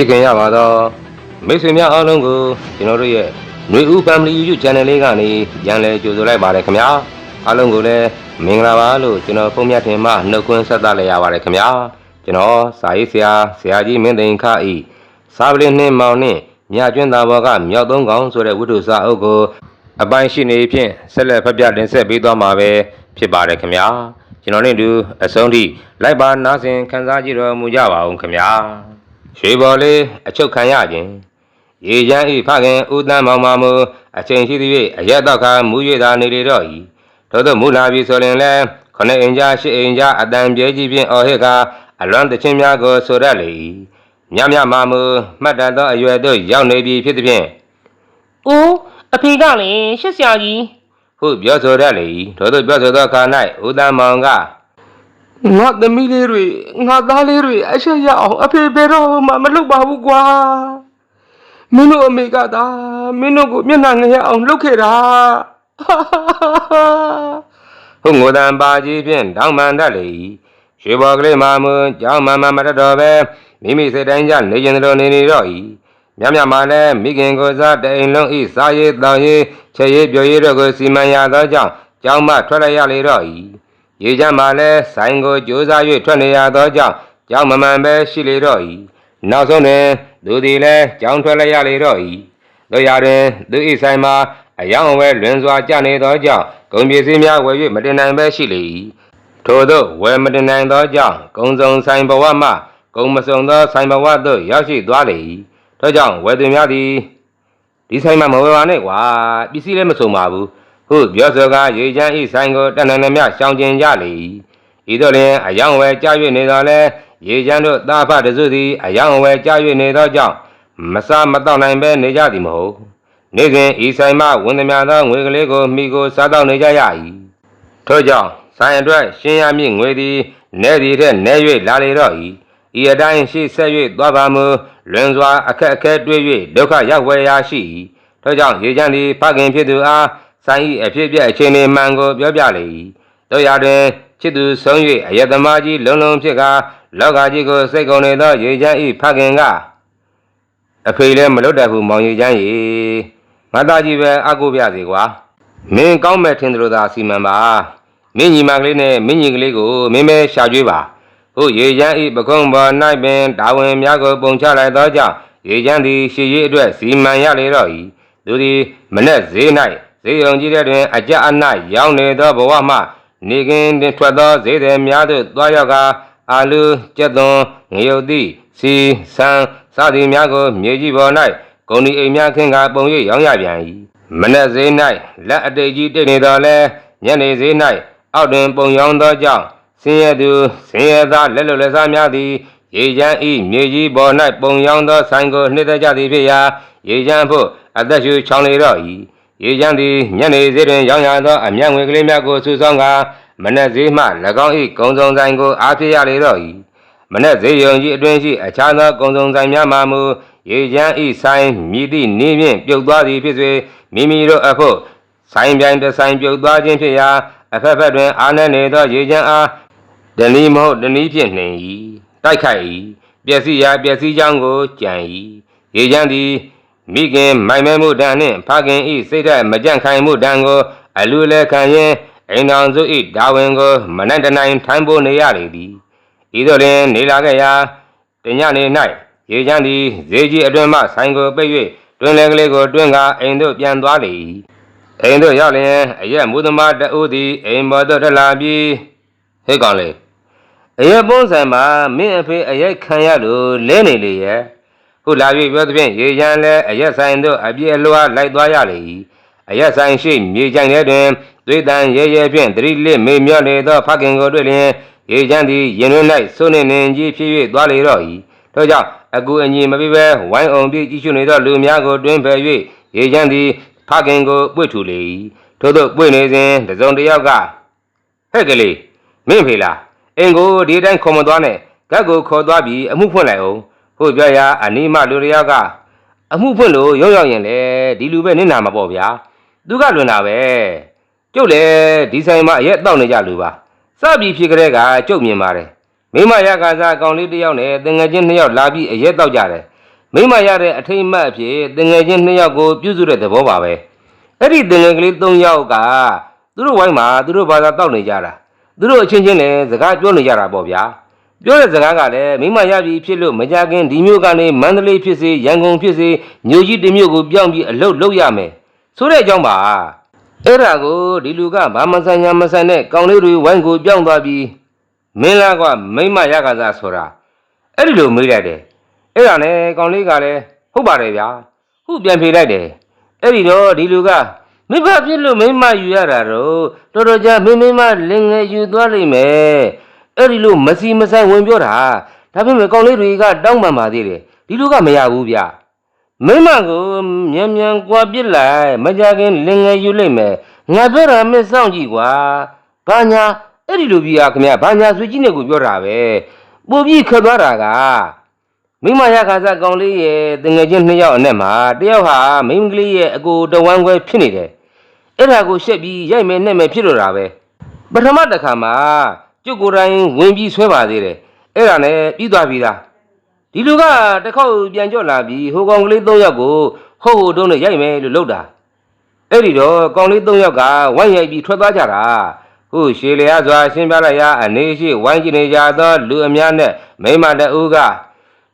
ချစ်ခင်ရပါတော့မိတ်ဆွေများအားလုံးကိုကျွန်တော်တို့ရဲ့ຫນွေဦး Family YouTube Channel လေးကနေရန်လဲကြိုဆိုလိုက်ပါတယ်ခင်ဗျာအားလုံးကိုလည်းမင်္ဂလာပါလို့ကျွန်တော်ဖုန်းမြတ်ထင်မှနှုတ်ခွန်းဆက်သလိုက်ရပါတယ်ခင်ဗျာကျွန်တော်စာရေးဆရာဆရာကြီးမင်းသိန်ခဤစာပလင်းနှင်းမောင်နှင့်မြကျွန်းသားဘော်ကမြောက်သုံးကောင်ဆိုတဲ့ဝိတုစာအုပ်ကိုအပိုင်းရှိနေဖြင့်ဆက်လက်ဖတ်ပြတင်ဆက်ပေးသွားမှာပဲဖြစ်ပါတယ်ခင်ဗျာကျွန်တော်နဲ့အတူအဆုံးထိလိုက်ပါနားဆင်ခံစားကြည့်တော်မူကြပါအောင်ခင်ဗျာ ရွှေဘော်လေးအချုပ်ခံရခြင်းရေချမ်းဤဖခင်ဦးတန်းမောင်မမူအချိန်ရှိသည်ဖြင့်အရက်တော့ခါမူ၍သာနေလေတော့၏ထို့သောမူလာပြီဆိုရင်လည်းခொနှစ်အိမ်ကြားရှစ်အိမ်ကြားအတန်ပြဲကြီးဖြင့်အော်ဟစ်ကအလွမ်းတချင်းများကိုဆိုရလေ၏မြမြမမူမှတ်တတ်သောအရွယ်သို့ရောက်နေပြီဖြစ်သည်ဖြင့်။အိုးအဖေကလည်းရှစ်ဆရာကြီးဟုပြောဆိုရလေ၏ထို့သောပြောဆိုသောအခါ၌ဦးတန်းမောင်က ငါသမီးလေးတွေငါသားလေးတွေအချက်ရအောင်အဖေဘယ်တော့မှမလုပ်ပါဘူးကွာမင်းတို့အမေကသာမင်းတို့ကိုမျက်နှာငရအောင်လုပ်ခဲ့တာဟုငိုတံပါကြီးဖြင့်တောင်းပန်တတ်လေ၏ရွှေဘော်ကလေးမာမူကြောင်းမမမတတ်တော်ပဲမိမိစိတ်တိုင်းကြနေကျင်သလိုနေနေတော့၏မြမြမှလည်းမိခင်ကိုစားတအိမ်လုံးဤစားရေးတောင်းရေးချက်ရေးပြောရေးတို့ကိုစီမံရသောကြောင့်ကြောင်းမထွက်လိုက်ရလေတော့၏ ရေချမ်းမှလည်းဆိုင်ကိုကြိုးစား၍ထွက်နေရသောကြောင့်ကြောင်းမမှန်ပဲရှိလေတော့၏နောက်ဆုံးတွင်သူသည်လည်းကြောင်းထွက်လိုက်ရလေတော့၏တို့ရတွင်သူဤဆိုင်မှာအယောင်အဝဲလွင်စွာကြနေသောကြောင့်ကုန်ပစ္စည်းများဝယ်၍မတင်နိုင်ပဲရှိလေ၏ထို့သောဝယ်မတင်နိုင်သောကြောင့်ကုံစုံဆိုင်ဘဝမှကုံမစုံသောဆိုင်ဘဝသို့ရောက်ရှိသွားလေ၏ထို့ကြောင့်ဝယ်သူများသည်ဒီဆိုင်မှာမဝယ်ပါနဲ့ကွာပစ္စည်းလည်းမစုံပါဘူး ဟုတ်ပြောစောကရေချမ်းဤဆိုင်ကိုတန်တန်မြရှောင်ကျင်ကြလေ၏ဤသို့လျှင်အယောင်ဝယ်ကြ၍နေတော်လဲရေချမ်းတို့တာဖတစုသည်အယောင်ဝယ်ကြ၍နေသောကြောင့်မစားမတော့နိုင်ပဲနေကြသည်မဟုတ်နေ့စဉ်ဤဆိုင်မှဝင်သည်များသောငွေကလေးကိုမိကိုစားတော့နေကြရ၏ထို့ကြောင့်ဆိုင်အတွက်ရှင်းရမည့်ငွေသည်နေသည်ထက်နေ၍လာလေတော့၏ဤအတိုင်းရှိဆက်၍သွားပါမူလွန်စွာအခက်အခဲတွေ့၍ဒုက္ခရောက်ဝယ်ရာရှိ၏ထို့ကြောင့်ရေချမ်းသည်ဖခင်ဖြစ်သူအား ဆိုင်၏အဖြစ်အပျက်အခြေအနေမှန်ကိုပြောပြလေ၏တို့ရာတွင်ချစ်သူဆုံး၍အယက်သမားကြီးလုံလုံဖြစ်ကာလောကကြီးကိုစိတ်ကုန်နေသောရေချမ်း၏ဖခင်ကအဖေလည်းမလွတ်တတ်ဘူးမောင်ရေချမ်းရေငါသားကြီးပဲအကူပြစေကွာမင်းကောင်းမဲ့ထင်တယ်လို့သာစီမံပါမင်းညီမကလေးနဲ့မင်းညီကလေးကိုမင်းပဲရှာကျွေးပါဟုတ်ရေချမ်းဤပကုံးပေါ်၌ပင်တာဝန်များကိုပုံချလိုက်သောကြောင့်ရေချမ်းသည်ရှည်ရေးအတွက်စီမံရလေတော့၏သူသည်မနဲ့ဈေး၌ ဈေးရုံကြီးတဲ့တွင် အကြအနရောင်းနေသောဘဝမှ နေကင်းတွင်ထွက်သောဈေးသည်များသို့သွားရောက်ကာအာလူကြက်သွန်ငရုတ်တိစီဆန်းစသည်များကို မြေကြီးပေါ်၌ဂုံဒီအိမ်များခင်းကာပုံ၍ရောင်းရပြန်၏မနဲ့ဈေး၌လက်အတိတ်ကြီးတိတ်နေတော်လဲညနေဈေး၌အောက်တွင်ပုံရောင်းသောကြောင့်ဆင်းရဲသူဆင်းရဲသားလက်လွတ်လက်စားများသည်ရေချမ်းဤမြေကြီးပေါ်၌ပုံရောင်းသောဆိုင်ကိုနှိမ့်သက်ကြသည်ဖြစ်ရာရေချမ်းဖို့အသက်ရှူချောင်းလေတော့၏ ရေချမ်းသည်ညနေဈေးတွင်ရောင်းရသောအမျက်ငွေကလေးများကိုစုဆောင်းကာမနက်ဈေးမှ၎င်း၏ကုံစုံဆိုင်ကိုအားဖြစ်ရလေတော့၏မနက်ဈေးရုံကြီးအတွင်းရှိအခြားသောကုံစုံဆိုင်များမှမူရေချမ်းဤဆိုင်မြည်သည့်နေဖြင့်ပြုတ်သွားသည်ဖြစ်စေမိမိတို့အဖို့ဆိုင်ပြိုင်တစ်ဆိုင်ပြုတ်သွားခြင်းဖြစ်ရာအဖက်ဖက်တွင်အားနည်းနေသောရေချမ်းအားတနည်းမဟုတ်တနည်းဖြင့်နှင်၏တိုက်ခိုက်၏ပျက်စီးရာပျက်စီးကြောင်းကိုကြံ၏ရေချမ်းသည် မိခင်မိုင်မဲမှုတန်နှင့်ဖခင်၏စိတ်ဓာတ်မကြန့်ခိုင်မှုတန်ကို အလူလဲခံရင်းအိမ်တော်စု၏ဒါဝင်ကိုမနက်တနိုင်ထိုင်ဖို့နေရလေသည်ဤသို့လျှင်နေလာခဲ့ရာတညနေ၌ရေချမ်းသည်ဈေးကြီးအတွင်မှဆိုင်ကိုပိတ်၍တွင်လေကလေးကိုတွင်ကာအိမ်သို့ပြန်သွားလေ၏အိမ်သို့ရောက်လျင်အရက်မူသမားတဦးသည်အိမ်ပေါ်သို့ထလာပြီးဟဲ့ကောင်လေအရက်ပုံးဆိုင်မှာမင်းအဖေအရက်ခံရလို့လဲနေလေရဲ့ ခုလာပြီပြောသဖြင့်ရေချမ်းလဲအရက်ဆိုင်တို့အပြည့်အလွှားလိုက်သွားရလေ၏အရက်ဆိုင်ရှိမြေကြိုင်တဲ့တွင်သွေးတန်ရဲရဲဖြင့်သတိလစ်မေမြော့နေသောဖခင်ကိုတွေ့လျင်ရေချမ်းသည်ရင်တွင်၌စိုးနေနေကြီးဖြစ်၍သွားလေတော့၏ထို့ကြောင့်အကူအညီမပြီးပဲဝိုင်းအောင်ပြီးကြည့်ရှုနေသောလူများကိုတွင်ဖယ်၍ရေချမ်းသည်ဖခင်ကိုပွေ့ထူလေ၏ထို့သောပွေ့နေစဉ်တစ်စုံတစ်ယောက်ကဟဲ့ကလေးမင်းဖေလားအင်ကိုဒီတိုင်းခေါ်မသွားနဲ့ဂတ်ကိုခေါ်သွားပြီးအမှုဖွင့်လိုက်အောင် ဟုတ်ပြောရာအနီးမှလူတစ်ယောက်ကအမှုဖွင့်လို့ရောက်ရောက်ရင်လေဒီလူပဲနင့်နာမှာပေါ့ဗျာသူကလွင်တာပဲကျုပ်လည်းဒီဆိုင်မှာအရက်တောက်နေကြလူပါစပြီးဖြစ်ကြတဲ့ကကျုပ်မြင်ပါတယ်မိမရကာစားအကောင်လေးတစ်ယောက်နဲ့တငယ်ချင်းနှစ်ယောက်လာပြီးအရက်တောက်ကြတယ်မိမရတဲ့အထိတ်အမှတ်အဖြစ်တငယ်ချင်းနှစ်ယောက်ကိုပြုစုတဲ့သဘောပါပဲအဲ့ဒီတငယ်ကလေး၃ယောက်ကသူတို့ဝိုင်းမှာသူတို့ဘာသာတောက်နေကြတာသူတို့အချင်းချင်းလည်းစကားပြောနေကြတာပေါ့ဗျာ ပြောတဲ့စကားကလည်းမိမရပြီဖြစ်လို့မကြခင်ဒီမျိုးကနေမန္တလေးဖြစ်စေရန်ကုန်ဖြစ်စေမြို့ကြီးတစ်မြို့ကိုပြောင်းပြီးအလုပ်လုပ်ရမယ်ဆိုတဲ့အကြောင်းပါအဲ့ဒါကိုဒီလူကဘာမဆန်ညာမဆန်တဲ့ကောင်လေးတွေဝိုင်းကိုပြောင်းသွားပြီးမင်းလားကမိမရကစားဆိုတာအဲ့ဒီလိုမေးလိုက်တယ်အဲ့ဒါနဲ့ကောင်လေးကလည်းဟုတ်ပါတယ်ဗျာခုပြန်ဖြေလိုက်တယ်အဲ့ဒီတော့ဒီလူကမိဘဖြစ်လို့မိမယူရတာတော့တော်တော်ကြာမိမိမလင်ငယ်ယူသွားလိမ့်မယ် အဲ့ဒီလိုမစီမဆိုင်ဝင်ပြောတာဒါပေမဲ့ကောင်လေးတွေကတောင်းပန်ပါသေးတယ်ဒီလူကမရဘူးဗျမိမကိုမြန်မြန်ကွာပြစ်လိုက်မကြခင်လင်ငယ်ယူလိမ့်မယ်ငါပြောတာမင်းစောင့်ကြည့်ကွာဘာညာအဲ့ဒီလိုပြီးอ่ะခင်ဗျဘာညာဆွေကြီးနဲ့ကိုပြောတာပဲပို့ပြီးခက်သွားတာကမိမရခါစားကောင်လေးရဲ့တငယ်ချင်းနှစ်ယောက်အနက်မှာတယောက်ဟာမိန်းကလေးရဲ့အကိုတဝမ်းခွဲဖြစ်နေတယ်။အဲ့ဒါကိုရှက်ပြီးရိုက်မယ်နဲ့မယ်ဖြစ်လို့တာပဲ။ပထမတစ်ခါမှာ ကျုပ်ကိုယ်တိုင်ဝင်ပြီးဆွဲပါသေးတယ်။အဲ့ဒါနဲ့ပြီးသွားပြီလား။ဒီလူကတစ်ခေါက်ပြန်ကြော့လာပြီးဟိုကောင်ကလေး၃ယောက်ကိုဟုတ်ဟုတ်တုံးနဲ့ရိုက်မယ်လို့လုပ်တာ။အဲ့ဒီတော့ကောင်လေး၃ယောက်ကဝိုင်းရိုက်ပြီးထွက်သွားကြတာ။ဟုတ်ရှေလျားစွာရှင်းပြလိုက်ရအနေရှိဝိုင်းကြည့်နေကြသောလူအများနဲ့မိမတအူးက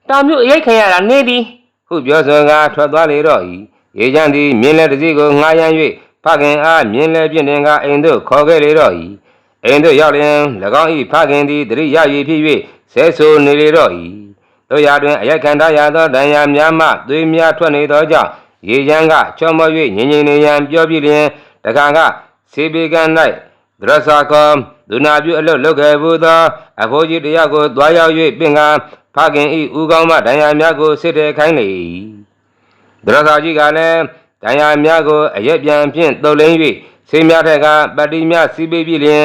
တာမျိုးအရိုက်ခံရတာနေသည်ဟုပြောစွန်ကထွက်သွားလေတော့၏ရေချမ်းသည်မြင်းလက်တစ်စီးကိုငှားရမ်း၍ဖခင်အားမြင်းလက်ပြင်းတင်ကအိမ်သို့ခေါ်ခဲ့လေတော့၏ အိမ်သို့ရောက်လျင်၎င်း၏ဖခင်သည်တရိရ၍ဖြစ်၍ဆဲဆိုနေလေတော့၏တို့ရာတွင်အရိုက်ခံထားရသောဒဏ်ရာများမှသွေးများထွက်နေသောကြောင့်ရေချမ်းကချောမော၍ငင်ငင်နေရန်ပြောပြလျင်တခါကစေဘေကန်၌ဒရစာကောဒုနာပြုအလုတ်လုပ်ခဲ့ဘူးသောအဖိုးကြီးတယောက်ကိုတွားရောက်၍ပင်ကဖခင်ဤဥကောင်းမှဒဏ်ရာများကိုစစ်တဲ့ခိုင်းလေ၏ဒရစာကြီးကလည်းဒဏ်ရာများကိုအရက်ပြန်ဖြင့်တုပ်လိမ့်၍ဆေးများထက်ကပတ္တိများစီးပေးပြီးလျင်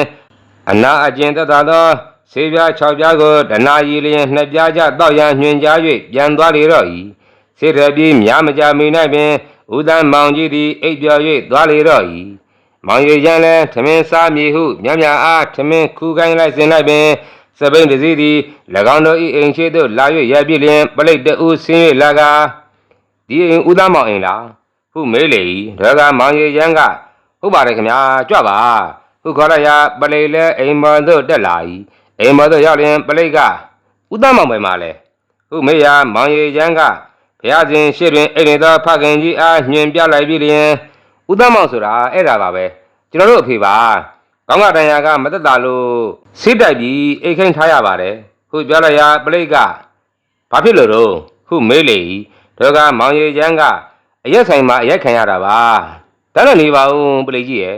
အနာအကျဉ်သက်သာသောဆေးပြား6ပြားကိုဒနာရီလျင်နှစ်ပြားကြတောက်ရန်ညွှန်ကြား၍ပြန်သွားလေတော့၏ဆေးထပ်ပြီးများမကြမီ၌ပင်ဥဒန်းမောင်ကြီးသည်အိပ်ပျော်၍သွားလေတော့၏မောင်ရည်ရန်လည်းထမင်းစားမည်ဟုမြတ်မြတ်အားထမင်းခူးကိုင်းလိုက်စဉ်၌ပင်စပိန်တစည်းသည်၎င်းတို့၏အိမ်ရှိသို့လာ၍ရပြစ်လျင်ပလိတ်တူဆင်း၍လာကဒီအိမ်ဦးသားမောင်အိမ်လားဟုမေးလေ၏ဒါကမောင်ရည်ရန်ကဟုတ်ပါတယ်ခင်ဗျာကြွပါ ဟုခေါ်လိုက်ရာပလိတ်လည်းအိမ်မော်သို့တက်လာ၏အိမ်မော်သို့ရောက်လျင်ပလိတ်ကဦးသားမောင်ပဲမှာလဲဟုမေးရာမောင်ရည်ရန်ကဘုရားရှင်ရှေ့တွင်အိမ်နေသောဖခင်ကြီးအားညွှန်ပြလိုက်ပြီးလျင်ဦးသားမောင်ဆိုတာအဲ့ဒါပါပဲကျွန်တော်တို့အဖေပါကောင်းကတန်ရာကမသက်တာလို့စိတ်တိုက်ပြီးအိတ်ခိန်ထားရပါတယ်ခုပြောလိုက်ရာပလိတ်ကဘာဖြစ်လို့တော့ခုမေးလေ၏တို့ကမောင်ရည်ချမ်းကအရက်ဆိုင်မှာအရက်ခံရတာပါဒါနဲ့နေပါဦးပလိတ်ကြီးရဲ့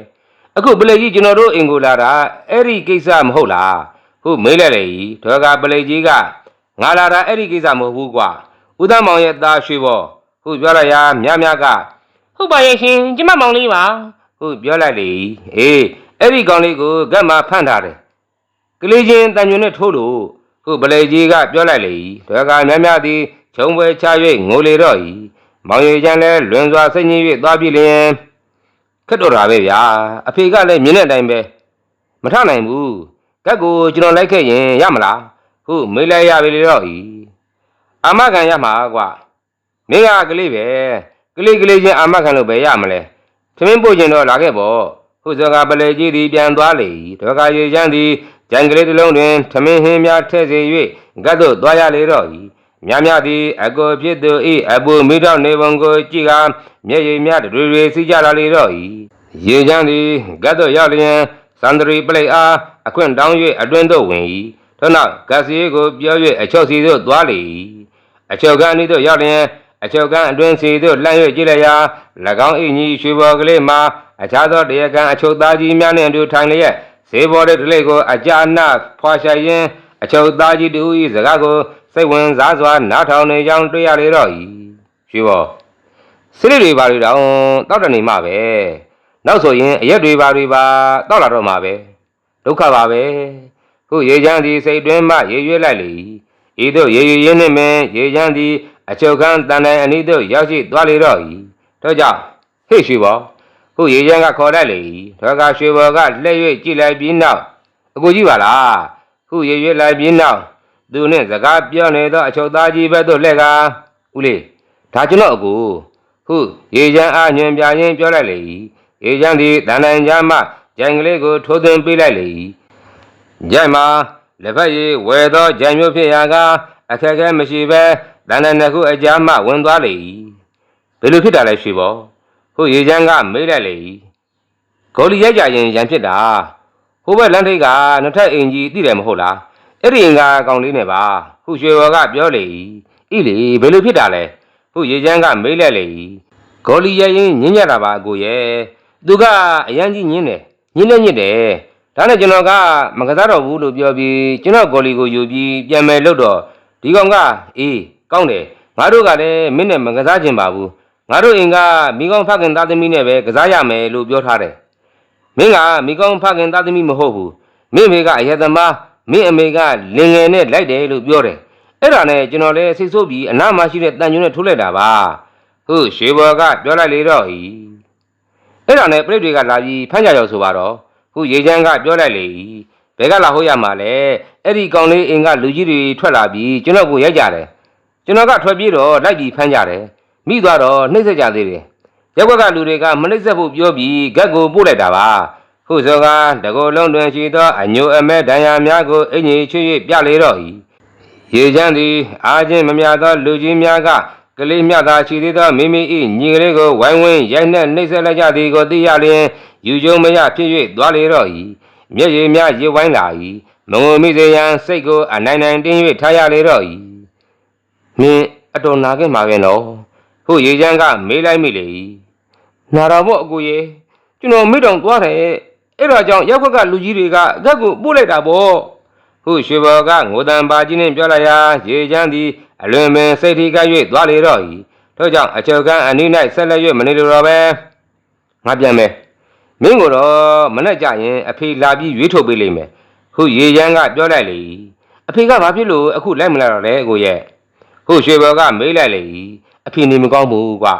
အခုပလိတ်ကြီးကျွန်တော်တို့အင်ကိုလာတာအဲ့ဒီကိစ္စမဟုတ်လားခုမေးလိုက်လေ၏တို့ကပလိတ်ကြီးကငါလာတာအဲ့ဒီကိစ္စမဟုတ်ဘူးကွာဦးသားမောင်ရဲ့သားရွှေဘောခုပြောလိုက်ရာမြမြကဟုတ်ပါရဲ့ရှင်ကျမမောင်လေးပါဟုတ်ပြောလိုက်လေအေးအဲ့ဒီကောင်လေးကိုဂတ်မှာဖန့်ထားတယ်ကလေးချင်းတန်ညွန်နဲ့ထိုးလို့ဟုတ်ပလေကြီးကပြောလိုက်လေဒေါကမြမြသည်ခြုံပွဲချ၍ငိုလေတော့ဤမောင်ရည်ချမ်းလည်းလွန်စွာစိတ်ညစ်၍သွားပြီလျင် ခက်တော့တာပဲဗျာအဖေကလည်းမြင်တဲ့အတိုင်းပဲမထနိုင်ဘူးဂတ်ကိုကျွန်တော်လိုက်ခဲ့ရင်ရမလားဟုတ်မေးလိုက်ရပြီလေတော့ဤအာမခံရမှာကွာမင်းကကလေးပဲကလေးကလေးချင်းအာမခံလို့ပဲရမလဲသမင်းပို့ကျင်တော့လာခဲ့ပေါ့ဟုဇောကပလေကြီးသည်ပြန်သွားလေ၏ဒေါကရေချမ်းသည်ကြံကလေးတစ်လုံးတွင်သမင်းဟင်းများထည့်စေ၍ဂတ်သို့သွားရလေတော့၏ မြမြသည်အကိုဖြစ်သူ၏အပူမိတော့နေပုံကိုကြည့်ကာမျက်ရည်များတွေတွေစီးကြလာလေတော့၏ရေချမ်းသည်ဂတ်သို့ရောက်လျင်စန္ဒရီပလိတ်အားအခွင့်တောင်း၍အတွင်းသို့ဝင်၏ထို့နောက်ဂတ်စီကိုပြော၍အချုပ်စီသို့သွားလေ၏အချုပ်ကန်ဤသို့ရောက်လျင်အချုပ်ကန်းအတွင်းစီသို့လှမ်း၍ကြည့်လိုက်ရာ၎င်း၏ညီရွှေဘော်ကလေးမှာအခြားသောတရားကံအချုပ်သားကြီးများနှင့်အတူထိုင်လျက်ဈေးဘော်တဲ့တလေးကိုအကြအနဖွာရှာရင်းအချုပ်သားကြီးတူ၏စကားကို စိတ်ဝင်စားစွာနားထောင်နေကြောင်းတွေ့ရလေတော့၏ရွှေဘော်စိရိတွေပါတွေတောင်တောက်တနေမှပဲနောက်ဆိုရင်အရက်တွေပါတွေပါတောက်လာတော့မှာပဲဒုက္ခပါပဲခုရေချမ်းသည်စိတ်တွင်းမှရေရွေ့လိုက်လေ၏ဤသို့ရေရွေ့ရင်းနှင့်ပင်ရေချမ်းသည်အချုပ်ခန်းတန်တိုင်အနီးသို့ရောက်ရှိသွားလေတော့၏တို့ကြောင့်ဟေ့ရွှေဘော်ခုရေချမ်းကခေါ်လိုက်လေ၏ဒေါကရွှေဘော်ကလှည့်၍ကြည့်လိုက်ပြီးနောက်အကိုကြီးပါလားခုရေရွေ့လိုက်ပြီးနောက် သူနှင့်စကားပြောနေသောအချုပ်သားကြီးဘက်သို့လှည့်ကာဦးလေးဒါကျွန်တော်အကိုဟုရေချမ်းအားညွန်ပြရင်းပြောလိုက်လေ၏ရေချမ်းသည်တန်တန်ကြားမှကြိုင်ကလေးကိုထိုးသွင်းပေးလိုက်လေ၏ကြိုင်မှာလက်ဖက်ရည်ဝယ်သောကြံမျိုးဖြစ်ရာကအခက်အခဲမရှိဘဲတန်တန်နှစ်ခုအကြားမှဝင်သွားလေ၏ဘယ်လိုဖြစ်တာလဲရွှေဘောဟုရေချမ်းကမေးလိုက်လေ၏ဂေါ်လီရိုက်ကြရင်ရန်ဖြစ်တာဟိုဘက်လမ်းထိပ်ကနှစ်ထပ်အင်ကြီးသိတယ်မဟုတ်လား အဲ့ဒီအင်္ဂါကောင်လေးနဲ့ပါဟုရွှေဘောကပြောလေ၏ဣလေဘယ်လိုဖြစ်တာလဲဟုရေချမ်းကမေးလိုက်လေ၏ဂေါ်လီရိုက်ရင်ညင်းကြတာပါအကိုရဲ့သူကအရန်ကြီးညင်းတယ်ညင်းနေညစ်တယ်ဒါနဲ့ကျွန်တော်ကမကစားတော့ဘူးလို့ပြောပြီးကျွန်တော်ဂေါ်လီကိုယူပြီးပြန်မယ်လို့တော့ဒီကောင်ကအေးကောင်းတယ်ငါတို့ကလည်းမင်းနဲ့မကစားချင်ပါဘူးငါတို့အိမ်ကမိကောင်းဖခင်သားသမီးနဲ့ပဲကစားရမယ်လို့ပြောထားတယ်မင်းကမိကောင်းဖခင်သားသမီးမဟုတ်ဘူးမင်းမေကအယက်သမား မင်းအမေကလင်ငယ်နဲ့လိုက်တယ်လို့ပြောတယ်အဲ့ဒါနဲ့ကျွန်တော်လည်းစိတ်ဆိုးပြီးအနားမရှိတဲ့တန်ကျုံနဲ့ထိုးလိုက်တာပါဟုတ်ရွှေဘော်ကပြောလိုက်လေတော့ဤအဲ့ဒါနဲ့ပြိတ္တွေကလာပြီးဖမ်းကြရောဆိုပါတော့ခုရေချမ်းကပြောလိုက်လေဘယ်ကလာဟုတ်ရမှာလဲအဲ့ဒီကောင်လေးအိမ်ကလူကြီးတွေထွက်လာပြီးကျွန်တော်ကိုရိုက်ကြတယ်ကျွန်တော်ကထွက်ပြေးတော့လိုက်ပြီးဖမ်းကြတယ်မိသွားတော့နှိမ့်ဆက်ကြသေးတယ်ရက်ွက်ကလူတွေကမနှိမ့်ဆက်ဖို့ပြောပြီးဂက်ကိုပို့လိုက်တာပါ ခုစောကတကောလုံးတွင်ရှိသောအညိုအမဲဒဏ်ရာများကိုအင်ကြီးချွေ၍ပြလေတော့၏ရေချမ်းသည်အာချင်းမမြသောလူကြီးများကကလေးမြသာရှိသေးသောမိမိ၏ညီကလေးကိုဝိုင်းဝန်းရိုက်နှက်နှိမ့်ဆက်လိုက်ကြသည်ကိုသိရလျင်ယူကျုံမရဖြစ်၍သွားလေတော့၏မျက်ရည်များရစ်ဝိုင်းလာ၏မငုံမိစေရန်စိတ်ကိုအနိုင်နိုင်တင်း၍ထားရလေတော့၏မင်းအတော်နာခဲ့မှာပဲနော်ဟုရေချမ်းကမေးလိုက်မိလေ၏နာတော်မို့အကူရေကျွန်တော်မိတောင်သွားတယ် အဲ့ဒါကြောင့်ရက်ခွက်ကလူကြီးတွေကအသက်ကိုပို့လိုက်တာပေါ့ဟုရွှေဘော်ကငိုတန်ပါကြီးနှင့်ပြောလိုက်ရာရေချမ်းသည်အလွန်ပင်စိတ်ထိကပ်၍သွားလေတော့၏ထို့ကြောင့်အချုပ်ကန်းအနီး၌ဆက်လက်၍မနေလိုတော့ပဲငါပြန်မယ်မင်းကိုတော့မနဲ့ကြရင်အဖေလာပြီးရွေးထုတ်ပေးလိမ့်မယ်ဟုရေချမ်းကပြောလိုက်လေအဖေကဘာဖြစ်လို့အခုလိုက်မလာတော့လဲအကိုရဲ့ဟုရွှေဘော်ကမေးလိုက်လေအဖေနေမကောင်းဘူးကွာ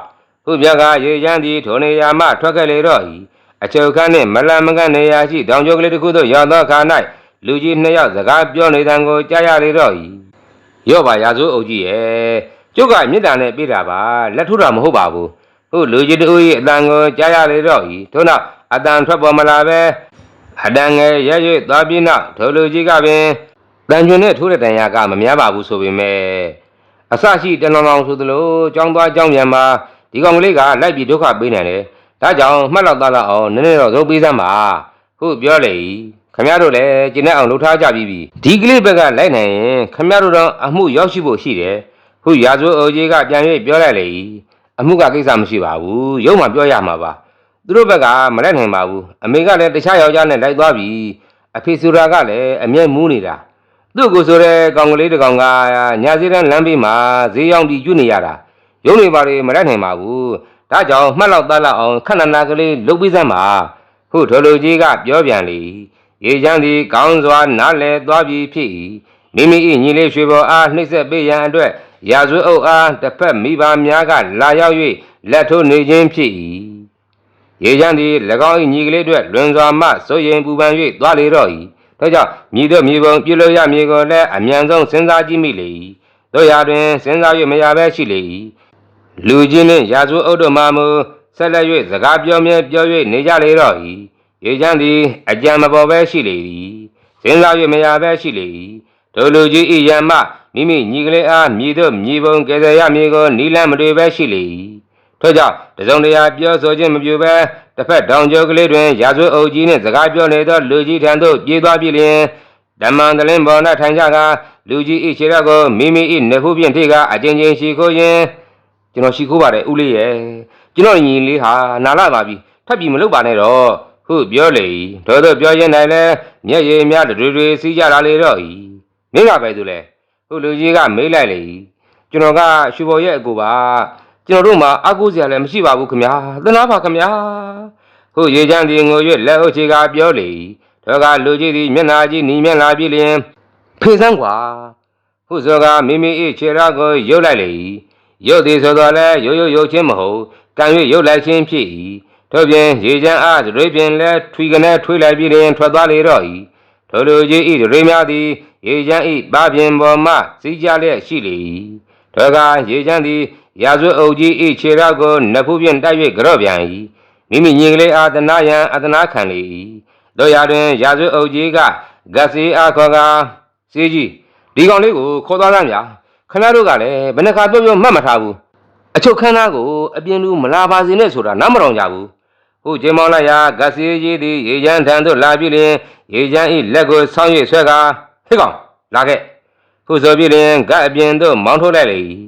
ဟုမြတ်ကရေချမ်းသည်ထိုနေရာမှထွက်ခဲ့လေတော့၏ အချုပ်ခန်းနှင့်မလန်မကန့်နေရာရှိတောင်ကျောကလေးတစ်ခုသို့ရောက်သောအခါ၌လူကြီးနှစ်ယောက်စကားပြောနေတံကိုကြားရလေတော့၏ရော့ပါရာဇိုးအုပ်ကြီးရဲ့ကျုပ်ကမြစ်တာနဲ့ပြေးတာပါလက်ထုတာမဟုတ်ပါဘူးဟုလူကြီးတို့၏အတန်ကိုကြားရလေတော့၏ထို့နောက်အတန်ထွက်ပေါ်မလာပဲအတန်ငယ်ရဲ၍သွားပြီးနောက်ထိုလူကြီးကပင်တန်ကျွန်းနဲ့ထိုးတဲ့တန်ရာကမများပါဘူးဆိုပေမဲ့အစရှိတလောင်လောင်ဆိုသလိုကြောင်းသွားကြောင်းပြန်မှာဒီကောင်ကလေးကလိုက်ပြီးဒုက္ခပေးနေတယ်။ ဒါကြောင့်မှတ်လောက်သားလောက်အောင်နည်းနည်းတော့လုပ်ပေးစမ်းပါ။ဟုတ်ပြောလေ။ခမရတို့လည်းကျင်းတဲ့အောင်လှုပ်ထားကြပြီးပြီ။ဒီကလေးဘက်ကလိုက်နိုင်ရင်ခမရတို့တော့အမှုရောက်ရှိဖို့ရှိတယ်။ဟုတ်ရာဇိုးအိုကြီးကပြန်၍ပြောလိုက်လေ။အမှုကကိစ္စမရှိပါဘူး။ရုံမှပြောရမှာပါ။သူတို့ဘက်ကမလိုက်နိုင်ပါဘူး။အမေကလည်းတခြားယောက်ျားနဲ့လိုက်သွားပြီ။အဖေဆိုတာကလည်းအမျက်မူးနေတာ။သူ့ကိုဆိုတဲ့ကောင်ကလေးတစ်ကောင်ကညာစည်းတန်းလမ်းဘေးမှာဈေးရောက်ပြီးကျွနေရတာ။ရုံးနေပါလေမလိုက်နိုင်ပါဘူး ဒါကြောင့်မှတ်လောက်သားလောက်အောင်ခဏနာကလေးလုပ်ပြီးစမ်းပါဟုတ်ထိုလူကြီးကပြောပြန်လေရေချမ်းသည်ကောင်းစွာနားလဲသွားပြီးဖြစ်၏မိမိ၏ညီလေးရွှေဘော်အားနှိမ့်ဆက်ပေးရန်အတွက်ရာဇဝတ်အုပ်အားတစ်ဖက်မိဘများကလာရောက်၍လက်ထိုးနေခြင်းဖြစ်၏ရေချမ်းသည်၎င်း၏ညီကလေးအတွက်လွန်စွာမှစိုးရင်ပူပန်၍သွားလေတော့၏ထို့ကြောင့်မြည်တို့မြေပုံပြုလို့ရမည်ကိုလည်းအမြန်ဆုံးစဉ်းစားကြည့်မိလေ၏တို့ရာတွင်စဉ်းစား၍မရဘဲရှိလေ၏ လူချင်းနှင့်ရာဇဝတ်အုပ်တို့မှမူဆက်လက်၍စကားပြောမြဲပြော၍နေကြလေတော့၏ရေချမ်းသည်အကြံမပေါ်ဘဲရှိလေသည်စဉ်းစား၍မရဘဲရှိလေ၏တို့လူကြီးဤယံမှမိမိညီကလေးအားမြည်တို့မြည်ပုံကယ်ဆယ်ရမည်ကိုနီလန်းမတွေ့ဘဲရှိလေ၏ထို့ကြောင့်တစုံတရာပြောဆိုခြင်းမပြုဘဲတစ်ဖက်တောင်ကျောကလေးတွင်ရာဇဝတ်အုပ်ကြီးနှင့်စကားပြောနေသောလူကြီးထံသို့ပြေးသွားပြီလျှင်ဓမ္မံတလင်းပေါ်၌ထိုင်ကြကလူကြီးဤခြေရက်ကိုမိမိဤနေဖူးဖြင့်ထိကအချင်းချင်းရှိခိုးခြင်း ကျွန်တော်ရှိခိုးပါတယ်ဦးလေးရဲ့ကျွန်တော်ညီလေးဟာနာလာပါပြီထပ်ပြီးမလုပ်ပါနဲ့တော့ဟုတ်ပြောလေ၏တော်တော်ပြောရင်နိုင်လဲမျက်ရည်များတွေတွေစီးကြလာလေတော့၏မင်းကပဲသူလဲဟုတ်လူကြီးကမေးလိုက်လေ၏ကျွန်တော်ကရွှေဘော်ရဲ့အကူပါကျွန်တော်တို့မှာအကူစရာလည်းမရှိပါဘူးခင်ဗျာသနာပါခင်ဗျာဟုတ်ရေချမ်းသည်ငို၍လက်အုပ်ချေကပြောလေ၏တော့ကလူကြီးသည်မျက်နာကြီးနီမျက်လာပြီလျင်ဖေးစမ်းကွာဟုတ်စောကမိမိ၏ခြေရာကိုရုပ်လိုက်လေ၏ ရုပ်သည်ဆိုတော့လဲရိုးရိုးရုပ်ချင်းမဟုတ်ကံ၍ရုပ်လိုက်ခြင်းဖြစ်၏တို့ပြင်ရေချမ်းအားတွေပြင်လဲထွီကနေထွေးလိုက်ပြီးလျင်ထွက်သွားလေတော့၏ထိုလူကြီး၏တွေများသည်ရေချမ်း၏ပါပြင်ပေါ်မှစီးကြလျက်ရှိလေ၏ထောကရေချမ်းသည်ရာဇဝအုပ်ကြီးဤခြေထောက်ကိုနဖူးဖြင့်တိုက်၍ကြော့ပြန်၏မိမိညီကလေးအားတနာယံအတနာခံလေ၏တို့ရတွင်ရာဇဝအုပ်ကြီးကဂတ်စီအားခေါ်ကစီကြီးဒီကောင်လေးကိုခေါ်သွားစမ်းဗျာ ခင်ဗျားတို့ကလည်းဘယ်နှခါပြောပြောမှတ်မထားဘူးအချုပ်ခန်းသားကိုအပြင်လူမလာပါစေနဲ့ဆိုတာနားမတော်ကြဘူးဟုတ်ကျင်းမောင်းလိုက်ရာဂတ်စီကြီးသည်ရေချမ်းထံသို့လာပြီလျင်ရေချမ်းဤလက်ကိုဆောင်း၍ဆွဲကာဟေ့ကောင်လာခဲ့ခုဆိုပြီလင်ဂတ်အပြင်သို့မောင်းထုတ်လိုက်လေ၏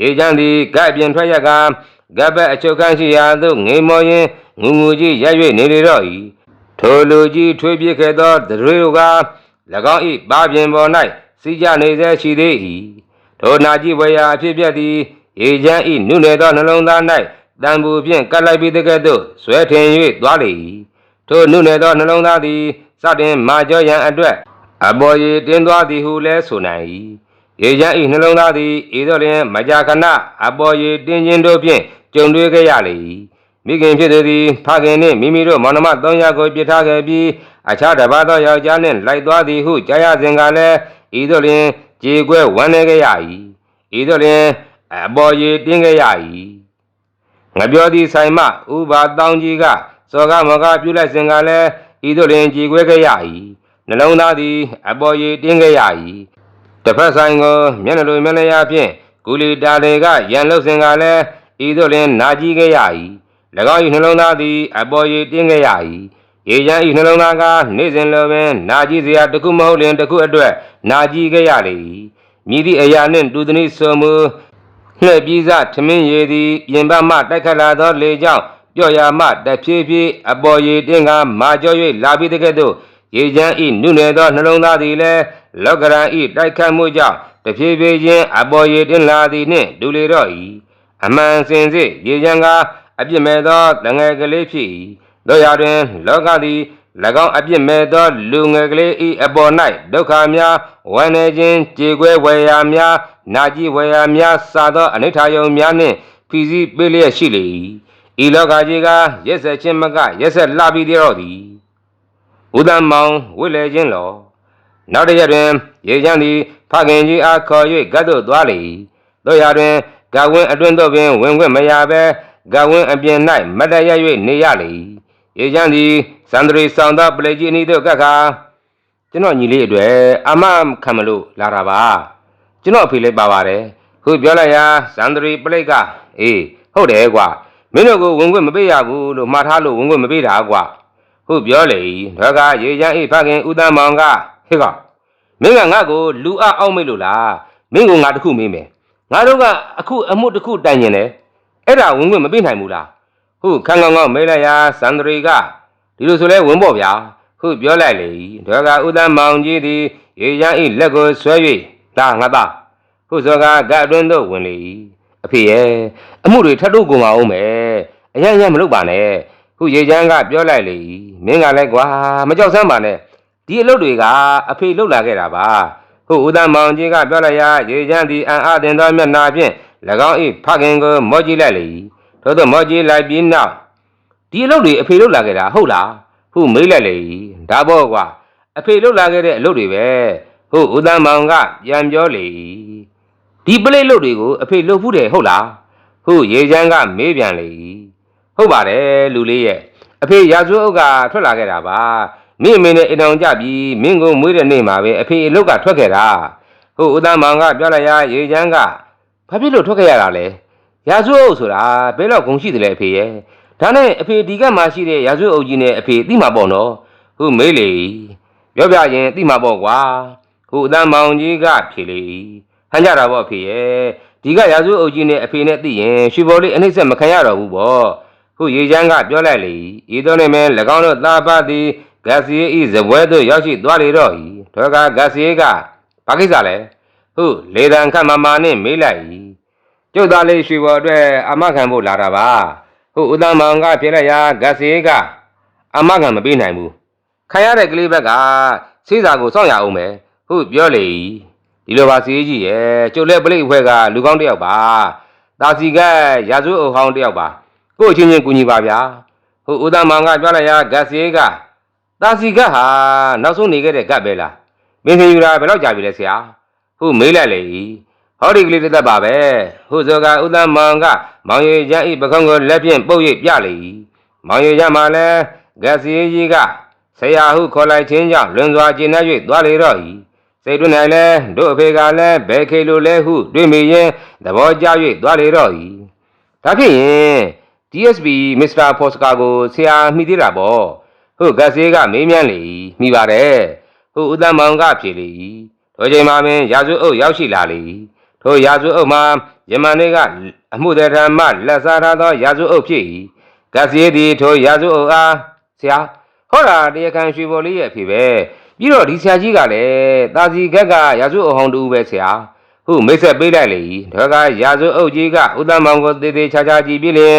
ရေချမ်းသည်ဂတ်အပြင်ထွက်ရကဂတ်ဘက်အချုပ်ခန်းရှိရာသို့ငိမ်မောရင်းငူငူကြီးရက်၍နေလေတော့၏ထိုလူကြီးထွေးပြစ်ခဲ့သောတရွေတို့က၎င်း၏ပါပြင်ပေါ်၌စီးကြနေစေရှိသေး၏ ထိုနာကြည့်ဝေရာအဖြစ်ပြက်သည်ရေချမ်း၏နုနယ်သောနှလုံးသား၌တံပူဖြင့်ကပ်လိုက်ပြီးတကဲ့သို့ဆွဲထင်၍သွားလေ၏ထိုနုနယ်သောနှလုံးသားသည်စတင်မာကြောရန်အတွက်အပေါ်ရည်တင်းသွားသည်ဟုလည်းဆိုနိုင်၏ရေချမ်းဤနှလုံးသားသည်ဤသို့လျင်မကြာခဏအပေါ်ရည်တင်းခြင်းတို့ဖြင့်ကြုံတွေ့ခဲ့ရလေ၏မိခင်ဖြစ်သူသည်ဖခင်နှင့်မိမိတို့မောင်နှမ၃ယောက်ကိုပြစ်ထားခဲ့ပြီးအခြားတစ်ပါးသောယောက်ျားနှင့်လိုက်သွားသည်ဟုကြားရစဉ်ကလည်းဤသို့လျင် ကြေကွဲဝမ်းနည်းခဲ့ရ၏ဤသို့လျင်အပေါ်ရည်တင်းခဲ့ရ၏ငပြောသည်ဆိုင်မှဥပါတောင်းကြီးကစောကမောကပြုလိုက်စဉ်ကလည်းဤသို့လျင်ကြေကွဲခဲ့ရ၏နှလုံးသားသည်အပေါ်ရည်တင်းခဲ့ရ၏တစ်ဖက်ဆိုင်ကိုမျက်နှာလိုမျက်နှာရဖြင့်ကုလီတာတွေကရန်လှုပ်စဉ်ကလည်းဤသို့လျင်နာကြည့်ခဲ့ရ၏၎င်း၏နှလုံးသားသည်အပေါ်ရည်တင်းခဲ့ရ၏ ရေချမ်း၏နှလုံးသားကနေ့စဉ်လိုပင်နာကြည့်စရာတစ်ခုမဟုတ်လျင်တစ်ခုအတွက်နာကြည့်ခဲ့ရလေ၏မြည်သည့်အရာနှင့်တူသည်ဆိုမူလှည့်ပြီးစထမင်းရည်သည်ပြင်ပမှတိုက်ခတ်လာသောလေကြောင့်ပြော့ရမှတဖြည်းဖြည်းအပေါ်ရည်တင်းကမာကျော်၍လာပြီးတဲ့ကဲ့သို့ရေချမ်းဤနုနယ်သောနှလုံးသားသည်လည်းလောကရန်ဤတိုက်ခတ်မှုကြောင့်တဖြည်းဖြည်းချင်းအပေါ်ရည်တင်းလာသည်နှင့်ဒူလေတော့၏အမှန်စင်စစ်ရေချမ်းကအပြစ်မဲ့သောတငယ်ကလေးဖြစ်၏ တို့ရာတွင် လောကသည်၎င်းအပြစ်မဲ့သော လူငယ်ကလေးဤအပေါ်၌ဒုက္ခများဝမ်းနေခြင်းကြေကွဲဝေရာများနာကြည့်ဝေရာများစာသောအနိဋ္ဌာယုံများနှင့်ဖီစီပေးလျက်ရှိလေ၏ဤလောကကြီးကရက်ဆက်ခြင်းမကရက်ဆက်လှပြီးတော့သည်ဥဒ္ဒမောင်ဝိလေခြင်းလောနောက်တစ်ရက်တွင်ရေချမ်းသည်ဖခင်ကြီးအားခေါ်၍ဂတ်သို့သွားလေ၏တို့ရာတွင်ဂဝင်းအတွင်းသို့ပင်ဝင်ခွင့်မရဘဲဂဝင်းအပြင်၌မတ်တရ၍နေရလေ၏ ရေချမ်းသည်စန္ဒရီဆောင်သောပလေကြီးအနီးသို့ကပ်ခါကျွန်တော်ညီလေးအတွေ့အမခံမလို့လာတာပါကျွန်တော်အဖေလည်းပါပါတယ်ခုပြောလိုက်ရာစန္ဒရီပလိတ်ကအေးဟုတ်တယ်ကွာမင်းတို့ကိုဝင်ခွင့်မပေးရဘူးလို့မှားထားလို့ဝင်ခွင့်မပေးတာကွာဟုတ်ပြောလေတော့ကရေချမ်းအေးဖခင်ဦးတန်းမောင်ကဟေ့ကမင်းကငါ့ကိုလူအအောင်မိတ်လို့လားမင်းကငါတခုမေးမယ်ငါတို့ကအခုအမှုတစ်ခုတိုင်ကျင်တယ်အဲ့ဒါဝင်ခွင့်မပေးနိုင်ဘူးလား ဟုတ်ခန်းကောင်းကောင်းမေးလိုက်ရာစန္ဒရီကဒီလိုဆိုလဲဝင်ပေါ့ဗျာဟုတ်ပြောလိုက်လေတော့ကဦးတန်းမောင်ကြီးသည်ရေချမ်းအေးလက်ကိုဆွဲ၍ဒါငါသားဟုဇောကကအတွင်းသို့ဝင်လေ၏အဖေရဲ့အမှုတွေထပ်တို့ကုန်ပါအောင်မယ်အရင်ရင်မလုပ်ပါနဲ့ဟုရေချမ်းကပြောလိုက်လေ၏မင်းကလည်းကွာမကြောက်စမ်းပါနဲ့ဒီအလုပ်တွေကအဖေလှုပ်လာခဲ့တာပါဟုဦးတန်းမောင်ကြီးကပြောလိုက်ရာရေချမ်းသည်အံ့အားသင်သောမျက်နှာဖြင့်၎င်း၏ဖခင်ကိုမော့ကြည့်လိုက်လေ၏ ထို့သောမော့ကြည့်လိုက်ပြီးနောက်ဒီအလုပ်တွေအဖေလှုပ်လာခဲ့တာဟုတ်လားဟုမေးလိုက်လေ၏ဒါပေါ့ကွာအဖေလှုပ်လာခဲ့တဲ့အလုပ်တွေပဲဟုဦးတန်းမောင်ကပြန်ပြောလေ၏ဒီပလိတ်လုပ်တွေကိုအဖေလှုပ်ဖူးတယ်ဟုတ်လားဟုရေချမ်းကမေးပြန်လေ၏ဟုတ်ပါတယ်လူလေးရဲ့အဖေရာဇဝတ်အုပ်ကထွက်လာခဲ့တာပါမင်းအမေနဲ့အိမ်အောင်ကြပြီးမင်းကိုမွေးတဲ့နေ့မှာပဲအဖေအလုတ်ကထွက်ခဲ့တာဟုတ်ဦးတန်းမောင်ကပြောလိုက်ရာရေချမ်းကဘာဖြစ်လို့ထွက်ခဲ့ရတာလဲ ရာဇဝတ်အုပ်ဆိုတာဘယ်တော့ဂုံရှိတယ်လဲအဖေရဲ့ဒါနဲ့အဖေဒီကမှရှိတဲ့ရာဇဝတ်အုပ်ကြီးနဲ့အဖေသိမှာပေါ့နော်ဟုတ်မေးလေပြောပြရင်သိမှာပေါ့ကွာဟုတ်အတန်းမောင်ကြီးကဖြေလေဟန်ကြတာပေါ့အဖေရဲ့ဒီကရာဇဝတ်အုပ်ကြီးနဲ့အဖေနဲ့သိရင်ရွှေဘော်လေးအနှိမ့်ဆက်မခံရတော့ဘူးပေါ့ဟုတ်ရေချမ်းကပြောလိုက်လေဤတော့နေမဲ၎င်းတို့သားပါသည်ဂက်စီဤဇပွဲသို့ရောက်ရှိသွားလေတော့ဤဒေါကဂက်စီကဘာကိစ္စလဲဟုတ်လေတံခတ်မမာနဲ့မေးလိုက်ဤ ကျုပ်သားလေးရွှေဘော်အတွက်အမခံဖို့လာတာပါဟုတ်ဦးသားမောင်ကပြလိုက်ရာဂက်စီကအမခံမပေးနိုင်ဘူးခံရတဲ့ကလေးဘက်ကစေးစာကိုစောင့်ရအောင်မယ်ဟုတ်ပြောလေဒီလိုပါစီးကြီးရဲ့ကျုပ်လည်းပလိတ်အဖွဲ့ကလူကောင်းတစ်ယောက်ပါတာစီကရာဇဝတ်အုပ်ဟောင်းတစ်ယောက်ပါကို့အချင်းချင်းကူညီပါဗျာဟုတ်ဦးသားမောင်ကပြောလိုက်ရာဂက်စီကတာစီကဟာနောက်ဆုံးနေခဲ့တဲ့ကတ်ပဲလားမင်းခင်ယူတာဘယ်တော့ကြာပြီလဲဆရာဟုတ်မေးလိုက်လေ ဟဟောဒီကလေးတစ်သက်ပါပဲဟုဇောကဥဒ္ဒမောင်ကမောင်ရည်ချမ်းဤပခုံးကိုလက်ဖြင့်ပုတ်၍ပြလေ၏မောင်ရည်ချမ်းမှလည်းဂက်စီကြီးကဆရာဟုခေါ်လိုက်ခြင်းကြောင့်လွန်စွာကျဉ်းနှံ့၍သွားလေတော့၏စိတ်တွင်၌လည်းတို့အဖေကလည်းဘယ်ခေလိုလဲဟုတွေးမိရင်သဘောကျ၍သွားလေတော့၏ဒါဖြစ်ရင် DSP Mr. Posca ကိုဆရာမိသေးတာပေါ့ဟုတ်ဂက်စီကမေးမြန်းလေ၏မိပါတယ်ဟုတ်ဥဒ္ဒမောင်ကဖြေလေ၏ထိုချိန်မှာပင်ရာဇဝအုပ်ရောက်ရှိလာလေ၏ ထိုရာဇဝအုပ်မှာယမန်တွေကအမှုတရံမှလက်စားထားသောရာဇဝအုပ်ဖြစ်၏ဂက်စီသည်ထိုရာဇဝအုပ်အားဆရာဟောတာတရားခံရွှေဘော်လေးရဲ့အဖေပဲပြီးတော့ဒီဆရာကြီးကလည်းတာစီခက်ကရာဇဝအုပ်ဟောင်းတူပဲဆရာဟုတ်မိတ်ဆက်ပေးလိုက်လေ၏ဒါကရာဇဝအုပ်ကြီးကဥဒ္ဒမောင်ကိုတေးသေးချာချာကြည့်ပြီးလင်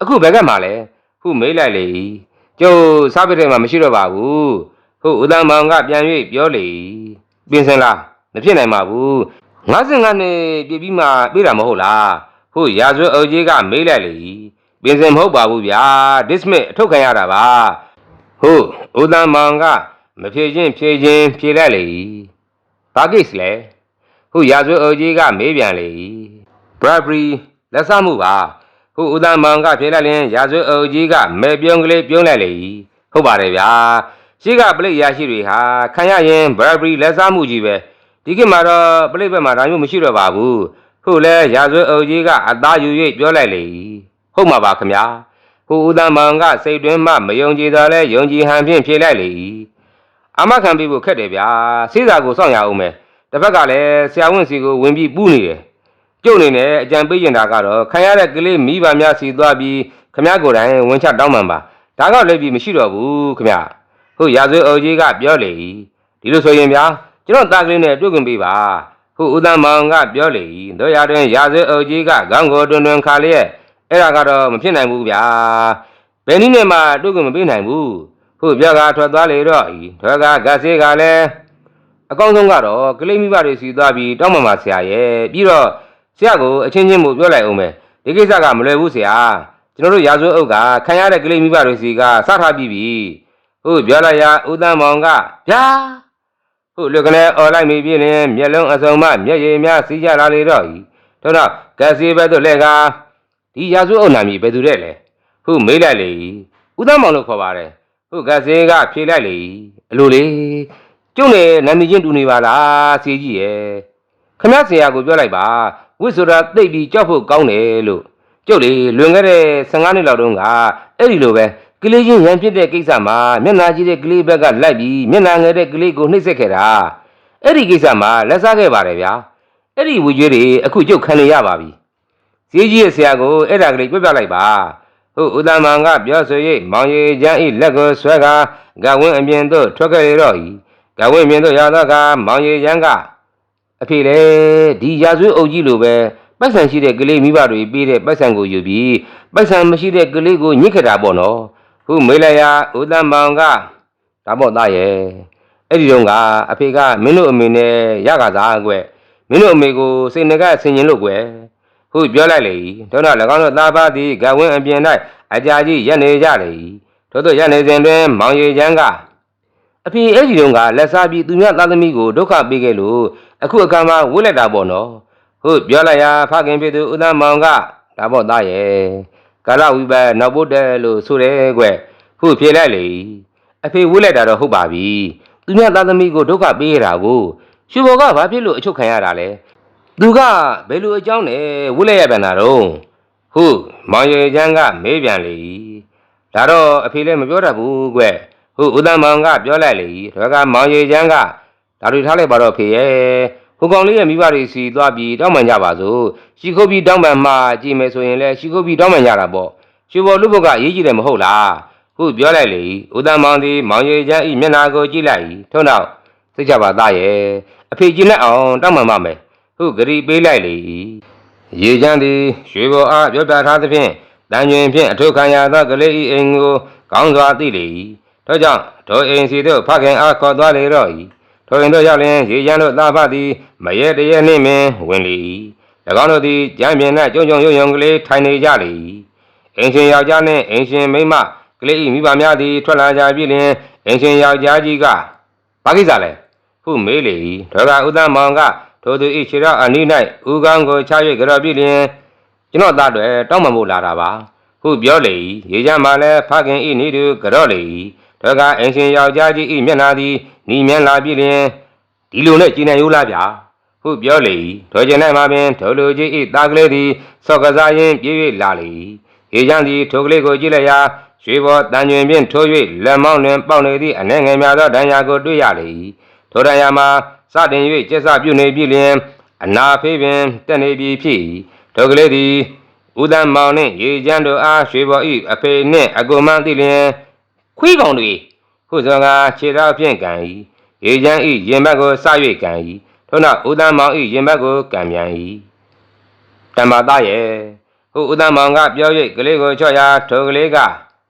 အခုဘယ်ကမှလဲဟုမေးလိုက်လေ၏ကျုပ်စားပြတဲ့မှာမရှိတော့ပါဘူးဟုဦးတန်းမောင်ကပြန်၍ပြောလေ၏ပြင်စင်လားမဖြစ်နိုင်ပါဘူး 55နှစ်ပြည့်ပြီးမှပြေးတာမဟုတ်လားဟုရာဇဝအုပ်ကြီးကမေးလိုက်လေ၏ပြင်စင်မဟုတ်ပါဘူးဗျာ dismiss အထုတ်ခံရတာပါဟုဦးတန်းမောင်ကမဖြေချင်းဖြေချင်းဖြေလိုက်လေ၏ဘာကိစ္စလဲဟုရာဇဝအုပ်ကြီးကမေးပြန်လေ၏ Bradbury လက်စားမှုပါဟုဦးသန်းမောင်ကဖြေလိုက်ရင်ရာဇဝအုပ်ကြီးကမဲပြုံးကလေးပြုံးလိုက်လေ၏ဟုတ်ပါတယ်ဗျာရှိကပလိတ်ရရှိတွေဟာခံရရင်ဘရဘရီလက်စားမှုကြီးပဲ ဒီခေတ်မှာတော့ပလိတ်ဘက်မှာဒါမျိုးမရှိတော့ပါဘူးဟုတ်လဲရာဇဝအုပ်ကြီးကအသားယူ၍ပြောလိုက်လေ၏ဟုတ်မှာပါခမညာဟုဦးသန်းမောင်ကစိတ်တွင်းမှမယုံကြည်တော့လဲယုံကြည်ဟန်ဖြင့်ဖြေလိုက်လေ၏အမခံပေးဖို့ခက်တယ်ဗျာစိစာကိုစောင့်ရအောင်မယ်တစ်ဖက်ကလည်းဆရာဝန်စီကိုဝင်ပြီးပူးနေတယ်ကျုပ်အနေနဲ့အကြံပေးကျင်တာကတော့ခံရတဲ့ကလေးမိဘများစီသွားပြီးခမ ्या ကိုယ်တိုင်ဝင်ချတောင်းပန်ပါဒါကလည်းပြီးမရှိတော့ဘူးခမ ्या ဟုတ်ရာဇဝအုပ်ကြီးကပြောလေ၏ဒီလိုဆိုရင်ဗျာ ကျွန်တော်တာကလေးနဲ့တွေ့ခွင့်ပေးပါဟုတ်ဦးသန်းမောင်ကပြောလေ၏တို့ရတွင်ရာဇဝအုပ်ကြီးကခေါင်းကိုတွင်တွင်ခါလျက်အဲ့ဒါကတော့မဖြစ်နိုင်ဘူးဗျာဘယ်နည်းနဲ့မှတွေ့ခွင့်မပေးနိုင်ဘူးဟုတ်ပြောကထွက်သွားလေတော့ဤထွက်ကဂတ်စေးကလည်းအကောင်းဆုံးကတော့ကလေးမိဘတွေစီသွားပြီးတောင်းပန်ပါဆရာရဲ့ပြီးတော့ဆရာကိုအချင်းချင်းမို့ပြောလိုက်အောင်မယ်ဒီကိစ္စကမလွယ်ဘူးဆရာကျွန်တော်တို့ရာဇဝအုပ်ကခံရတဲ့ကလေးမိဘတွေစီကစထားပြီးပြီဟုတ်ပြောလိုက်ရဦးတန်းမောင်ကဗျာ ဟုတ်လူကနေអော်လိုက်မိပြီလင်မျက်လုံးအစုံမှမျက်ရည်များစီးကြလာလေတော့ဤတို့တော့ကက်စီဘက်တို့လက်ကဒီရာဇဝအုပ်နာမည်ဘယ်သူတဲ့လဲဟုတ်မေးလိုက်လေဦးတန်းမောင်လို့ခေါ်ပါတယ်ဟုတ်ကက်စီကဖြေလိုက်လေအလိုလေကျုံနဲ့နာမည်ချင်းတူနေပါလားစီကြီးရဲ့ခမဆရာကိုပြောလိုက်ပါဝစ်ဆိုတာသိပ်ပြီးကြောက်ဖို့ကောင်းတယ်လို့ကျုပ်လေလွန်ခဲ့တဲ့15နှစ်လောက်တုန်းကအဲ့ဒီလိုပဲ ကလေးချင်းရန်ဖြစ်တဲ့ကိစ္စမှာမျက်နာကြီးတဲ့ကလေးဘက်ကလိုက်ပြီးမျက်နာငယ်တဲ့ကလေးကိုနှိပ်စက်ခဲ့တာအဲ့ဒီကိစ္စမှာလက်စားခဲ့ပါတယ်ဗျာအဲ့ဒီဝေကျွေးတွေအခုကျုပ်ခံနေရပါပြီဈေးကြီးရဲ့ဆရာကိုအဲ့ဒါကလေးပြပြလိုက်ပါဟုတ်ဦးတမန်ကပြောဆို၍မောင်ရည်ချမ်းဤလက်ကိုဆွဲကဂဝင်းအပြင်သို့ထွက်ခဲ့ရတော့ဤဂဝင်းအပြင်သို့ရောက်တော့ကမောင်ရည်ချမ်းကအဖေလေဒီရာဇဝအုပ်ကြီးလိုပဲပိုက်ဆံရှိတဲ့ကလေးမိဘတွေပေးတဲ့ပိုက်ဆံကိုယူပြီးပိုက်ဆံမရှိတဲ့ကလေးကိုညှစ်ခတာပေါ့နော် ခုမေးလိုက်ရဦးတန်းမောင်ကဒါပေါ့သားရဲ့အဲ့ဒီတော့ကအဖေကမင်းတို့အမေနဲ့ရကစားကွမင်းတို့အမေကိုစိတ်ငကဆင်ရင်လို့ကွဟုပြောလိုက်လေတို့တော့၎င်းတို့သားပါသည်ဂဝင်းအပြင်၌အကြာကြီးရက်နေကြလေတို့တို့ရက်နေစဉ်တွင်မောင်ရည်ချမ်းကအဖေအဲ့ဒီတုန်းကလက်စားပြီးသူများသားသမီးကိုဒုက္ခပေးခဲ့လို့အခုအခါမှာဝိလက်တာပေါ့နော်ဟုတ်ပြောလိုက်ရဖခင်ဖြစ်သူဦးသန်းမောင်ကဒါပေါ့သားရဲ့ ကာလဝိဘတ်နောက်ဖို့တဲ့လို့ဆိုတယ်ကွဟုတ်ဖြေလိုက်လေအဖေဝိလက်တာတော့ဟုတ်ပါပြီသူများသားသမီးကိုဒုက္ခပေးရတာကိုရွှေဘော်ကဘာဖြစ်လို့အချုပ်ခံရတာလဲသူကဘယ်လိုအကြောင်းနဲ့ဝိလက်ရပြန်တာတော့ဟုတ်မောင်ရည်ချမ်းကမေးပြန်လေဒါတော့အဖေလည်းမပြောတတ်ဘူးကွဟုတ်ဦးတန်းမောင်ကပြောလိုက်လေဒါကမောင်ရည်ချမ်းကဒါတွေထားလိုက်ပါတော့ဖေရဲ့ ဟိုကောင်လေးရဲ့မိဘတွေစီသွားပြီးတောင်းပန်ကြပါစို့ရှီခုတ်ပြီးတောင်းပန်မှကြည့်မယ်ဆိုရင်လည်းရှီခုတ်ပြီးတောင်းပန်ကြတာပေါ့ရွှေဘော်လူဘုတ်ကအရေးကြီးတယ်မဟုတ်လားဟုတ်ပြောလိုက်လေဦးတန်းမောင်ဒီမောင်ရည်ချမ်းဤမျက်နာကိုကြည့်လိုက်ထုံးတော့သိကြပါသားရဲ့အဖေကျင်းနဲ့အောင်တောင်းပန်ပါမယ်ဟုတ်ဂရီပေးလိုက်လေရေချမ်းသည်ရွှေဘော်အားပြောပြထားသဖြင့်တန်ကျွင်ဖြင့်အထုခံရသောကလေးဤအိမ်ကိုကောင်းစွာသိလေ၏ထို့ကြောင့်ထိုအိမ်စီသို့ဖခင်အားခေါ်သွားလေတော့၏ ထိုအိမ်သို့ရောက်လျင်ရေချမ်းတို့သားဖသည်မရဲတရဲနှင့်ပင်ဝင်လေ၏၎င်းတို့သည်ကြမ်းပြင်၌ကြုံကြုံရုံရုံကလေးထိုင်နေကြလေ၏အိမ်ရှင်ယောက်ျားနှင့်အိမ်ရှင်မိန်းမကလေး၏မိဘများသည်ထွက်လာကြပြီလျှင်အိမ်ရှင်ယောက်ျားကြီးကဘာကိစ္စလဲဟုမေးလေ၏ဒေါကဥဒ္ဒမောင်ကထိုသူဤခြေတော်အနီး၌ဥကောင်းကိုချ၍ကြော်ပြလျင်ကျွန်တော်သားတွေတောင်းပန်ဖို့လာတာပါဟုပြောလေ၏ရေချမ်းမှလည်းဖခင်ဤနီးသူကြော်လေ၏ ထိုကအင်ရှင်ယောက်ျားကြီးဤမျက်နှာသည်နီမြန်းလာပြလျင်ဒီလိုနဲ့ကျင်းနေရိုးလားဗျာဟုပြောလေ၏ထိုကျင်၌မှပင်ထိုလူကြီးဤသားကလေးသည်ဆော့ကစားရင်းပြေး၍လာလေ၏ရေချမ်းသည်ထိုကလေးကိုကြည့်လိုက်ရာရွှေဘောတန်ကျွင်ဖြင့်ထိုး၍လက်မောင်းတွင်ပေါက်နေသည့်အနေငယ်များသောဒဏ်ရာကိုတွေ့ရလေ၏ထိုဒဏ်ရာမှာစတင်၍ကျက်စပြုနေပြီလျင် အနာဖေးပင်တက်နေပြီဖြစ်၏ထိုကလေးသည်ဦးတန်းမောင်နှင့်ရေချမ်းတို့အားရွှေဘောဤအဖေနှင့်အကူမန်းသိလျင် ခွေးကောင်တွေဟုသောကခြေတော်ဖြင့်ကံ၏ရေချမ်းဤရင်ဘက်ကိုစ၍ကံ၏ထို့နောက်ဦးတန်းမောင်ဤရင်ဘက်ကိုကံမြန်၏တမ္မာသားရဲ့ဟုဦးတန်းမောင်ကပြော၍ကလေးကိုချော့ရာထိုကလေးက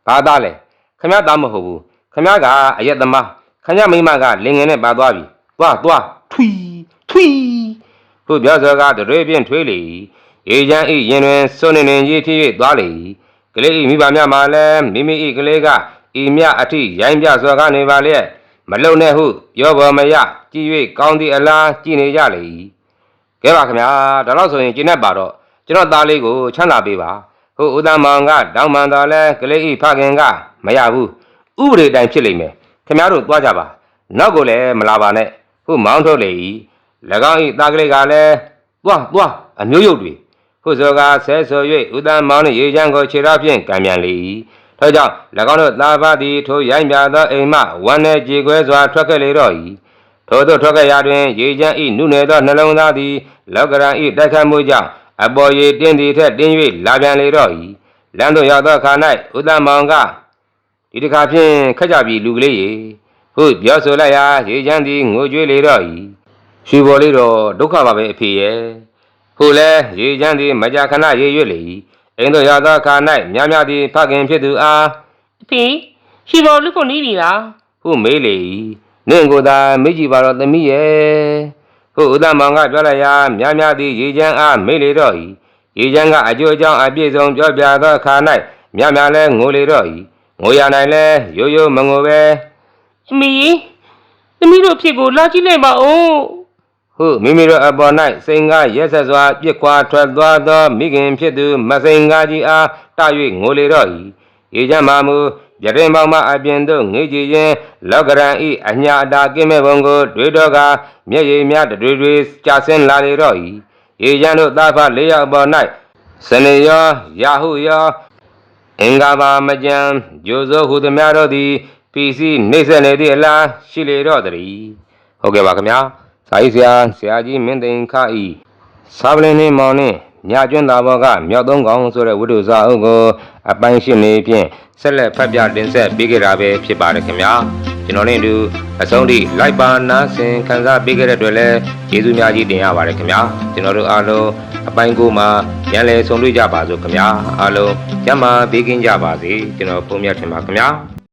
ဘာသားလဲခမရသားမဟုတ်ဘူးခမရကအရက်သမားခမရမိမကလင်ငယ်နဲ့ပါသွားပြီသွားသွားထွီထွီဟုပြောသောကတရွေဖြင့်ထွေးလေ၏ရေချမ်းဤရင်တွင်စွနေနေကြီးဖြစ်၍သွားလေ၏ကလေးဤမိဘများမှလည်းမိမိဤကလေးက ဤမြအထိရိုင်းပြစွာကနေပါလျက်မလုံနဲ့ဟုပြောပေါ်မရကြည်၍ကောင်းသည့်အလားကြည်နေကြလေ၏ကဲပါခင်ဗျာဒါတော့ဆိုရင်ကျင်းတတ်ပါတော့ကျွန်တော်သားလေးကိုချမ်းသာပေးပါဟုဦးသားမောင်ကတောင်းပန်တော်လဲကလေးဤဖခင်ကမရဘူးဥပဒေတိုင်းဖြစ်လိမ့်မယ်ခင်ဗျားတို့သွားကြပါနောက်ကိုလည်းမလာပါနဲ့ဟုမောင်းထုတ်လေ၏၎င်းဤသားကလေးကလည်းသွားသွားအမျိုးရုပ်တွေဟုဆိုကားဆဲဆို၍ဦးသားမောင်နှင့်ရေချမ်းကိုခြေတော်ဖြင့်ကံမြန်လေ၏ ထို့ကြောင့်၎င်းတို့သားဖသည်ထိုရိုင်းပြသောအိမ်မှဝမ်းနဲ့ကြေခွဲစွာထွက်ခဲ့လေတော့၏ထို့သို့ထွက်ခဲ့ရာတွင်ရေချမ်းဤနုနယ်သောနှလုံးသားသည်လောကရန်ဤတိုက်ခတ်မှုကြောင့်အပေါ်ရေတင်းသည်ထက်တင်း၍လာပြန်လေတော့၏လမ်းသို့ရောက်သောအခါ၌ဦးသားမောင်ကဒီတစ်ခါဖြင့်ခက်ကြပြီလူကလေးရေဟုပြောဆိုလိုက်ရာရေချမ်းသည်ငိုကြွေးလေတော့၏ရွှေဘော်လေးတော့ဒုက္ခပါပဲအဖေရဲ့ဟုလဲရေချမ်းသည်မကြာခဏရေရွတ်လေ၏ အိမ်သို့ရောက်သောအခါ၌များများသည်ဖခင်ဖြစ်သူအားအဖေရှိပေါ်လူဖို့နေပြီလားဟုမေးလေ၏နင့်ကိုယ်သာမေးကြည့်ပါတော့သမီးရဲ့ဟုဦးသမောင်ကပြောလိုက်ရာများများသည်ရေချမ်းအားမေးလေတော့၏ရေချမ်းကအကျိုးအကြောင်းအပြည့်စုံပြောပြသောအခါ၌များများလည်းငိုလေတော့၏ငိုရနိုင်လဲရိုးရိုးမငိုပဲအမေသမီးတို့အဖြစ်ကိုလာကြည့်လိုက်ပါဦး ဟုမိမိတို့အပေါ်၌စိန်ကားရက်ဆက်စွာပြစ်ခွာထွက်သွားသော မိခင်ဖြစ်သူမစိန်ကားကြီးအားတ၍ငိုလေတော့၏ရေချမ်းမှမူပြရင်ပေါင်းမှအပြင်သို့ငေးကြည့်ခြင်းလောကရန်ဤအညာအတာကင်းမဲ့ဘုံကိုတွေးတော့ကမျက်ရည်များတွေတွေကြာဆင်းလာလေတော့၏ရေချမ်းတို့သားဖလေးယောက်ပေါ်၌စနေယောယာဟုယောအင်္ဂါပါမကြံဂျိုဇိုဟုသည်များတို့သည်ပီစီနှိမ့်ဆက်နေသည့်အလားရှိလေတော့တည်းဟုတ်ကဲ့ပါခင်ဗျာ စာရေးဆရာဆရာကြီးမင်းသိန်ခဤစာပလင်းနှင်းမောင်နှင့်ညကျွန်းသားဘောကမြောက်သုံးကောင်ဆိုတဲ့ဝိတုစာအုပ်ကိုအပိုင်းရှင်းနေဖြင့်ဆက်လက်ဖတ်ပြတင်ဆက်ပေးကြတာပဲဖြစ်ပါတယ်ခင်ဗျာကျွန်တော်နဲ့အတူအဆုံးထိလိုက်ပါနားဆင်ခံစားပေးကြတဲ့အတွက်လည်းကျေးဇူးများကြီးတင်ရပါတယ်ခင်ဗျာကျွန်တော်တို့အားလုံးအပိုင်းကိုမှာပြန်လည်ဆုံတွေ့ကြပါစို့ခင်ဗျာအားလုံးကျမ်းမာပေးကင်းကြပါစေကျွန်တော်ပုံမြတ်ထင်ပါခင်ဗျာ